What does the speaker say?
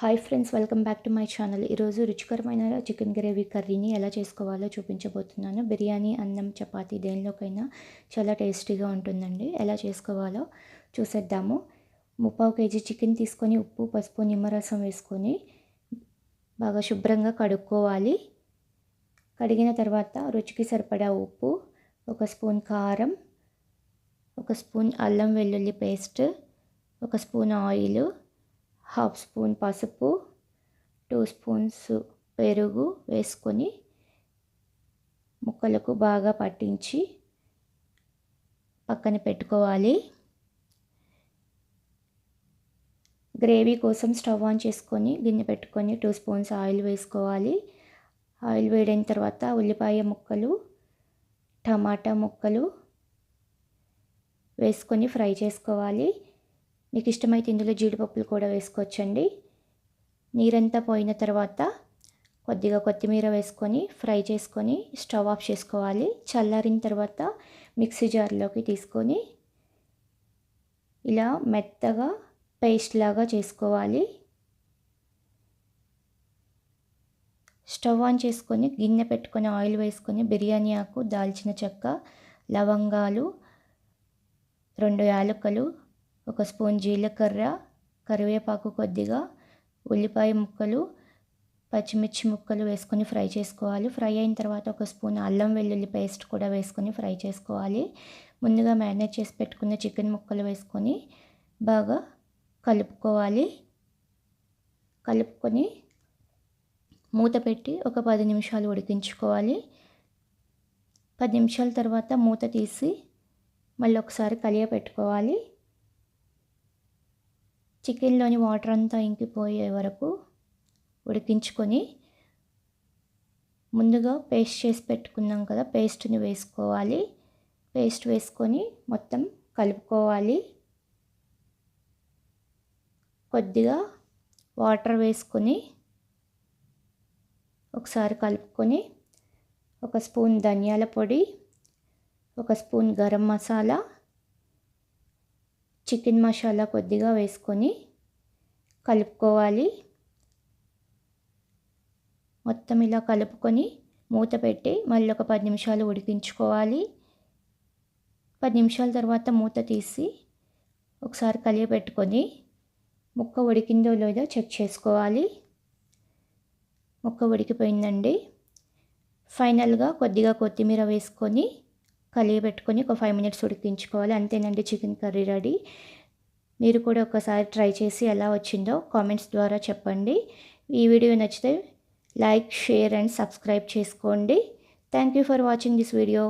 Hi friends welcome back to my channel. ఈరోజు రుచికరమైన chicken gravy కర్రీని ఎలా చేసుకోవాలో చూపించబోతున్నాను. బిర్యానీ అన్నం చపాతి దేనిలోకైనా చాలా టేస్టీగా ఉంటుందండి. ఎలా చేసుకోవాలో చూసేద్దాము. ముప్పావు కేజీ చికెన్ తీసుకొని ఉప్పు పసుపు నిమ్మరసం వేసుకొని బాగా శుభ్రంగా కడుక్కోవాలి. కడిగిన తర్వాత రుచికి సరిపడా ఉప్పు ఒక స్పూన్ కారం ఒక స్పూన్ అల్లం వెల్లుల్లి పేస్ట్ ఒక స్పూన్ ఆయిల్ హాఫ్ స్పూన్ పసుపు టూ స్పూన్స్ పెరుగు వేసుకొని ముక్కలకు బాగా పట్టించి పక్కన పెట్టుకోవాలి. గ్రేవీ కోసం స్టవ్ ఆన్ చేసుకొని గిన్నె పెట్టుకొని టూ స్పూన్స్ ఆయిల్ వేసుకోవాలి. ఆయిల్ వేడైన తర్వాత ఉల్లిపాయ ముక్కలు టమాటా ముక్కలు వేసుకొని ఫ్రై చేసుకోవాలి. మీకు ఇష్టమైతే ఇందులో జీడిపప్పులు కూడా వేసుకోవచ్చండి. నీరంతా పోయిన తర్వాత కొద్దిగా కొత్తిమీర వేసుకొని ఫ్రై చేసుకొని స్టవ్ ఆఫ్ చేసుకోవాలి. చల్లారిన తర్వాత మిక్సీ జార్లోకి తీసుకొని ఇలా మెత్తగా పేస్ట్ లాగా చేసుకోవాలి. స్టవ్ ఆన్ చేసుకొని గిన్నె పెట్టుకొని ఆయిల్ వేసుకొని బిర్యానీ ఆకు దాల్చిన చెక్క లవంగాలు రెండు యాలకులు ఒక స్పూన్ జీలకర్ర కరివేపాకు కొద్దిగా ఉల్లిపాయ ముక్కలు పచ్చిమిర్చి ముక్కలు వేసుకొని ఫ్రై చేసుకోవాలి. ఫ్రై అయిన తర్వాత ఒక స్పూన్ అల్లం వెల్లుల్లి పేస్ట్ కూడా వేసుకొని ఫ్రై చేసుకోవాలి. ముందుగా మ్యారినేట్ చేసి పెట్టుకున్న చికెన్ ముక్కలు వేసుకొని బాగా కలుపుకోవాలి. కలుపుకొని మూత పెట్టి ఒక పది నిమిషాలు ఉడికించుకోవాలి. పది నిమిషాల తర్వాత మూత తీసి మళ్ళీ ఒకసారి కలియ పెట్టుకోవాలి చికెన్లోని వాటర్ అంతా ఇంకిపోయే వరకు ఉడికించుకొని ముందుగా పేస్ట్ చేసి పెట్టుకున్నాం కదా పేస్ట్ని వేసుకోవాలి. పేస్ట్ వేసుకొని మొత్తం కలుపుకోవాలి. కొద్దిగా వాటర్ వేసుకొని ఒకసారి కలుపుకొని ఒక స్పూన్ ధనియాల పొడి ఒక స్పూన్ గరం మసాలా చికెన్ మసాలా కొద్దిగా వేసుకొని కలుపుకోవాలి. మొత్తం ఇలా కలుపుకొని మూత పెట్టి మళ్ళీ ఒక పది నిమిషాలు ఉడికించుకోవాలి. పది నిమిషాల తర్వాత మూత తీసి ఒకసారి కలియబెట్టుకొని ముక్క ఉడికిందో లేదో చెక్ చేసుకోవాలి. ముక్క ఉడికిపోయిందండి. ఫైనల్గా కొద్దిగా కొత్తిమీర వేసుకొని కలిగిపెట్టుకొని ఒక ఫైవ్ మినిట్స్ ఉడికించుకోవాలి. అంతేనండి చికెన్ కర్రీ రెడీ మీరు కూడా ఒకసారి ట్రై చేసి ఎలా వచ్చిందో కామెంట్స్ ద్వారా చెప్పండి. ఈ వీడియో నచ్చితే లైక్ షేర్ అండ్ సబ్స్క్రైబ్ చేసుకోండి. Thank you for watching this video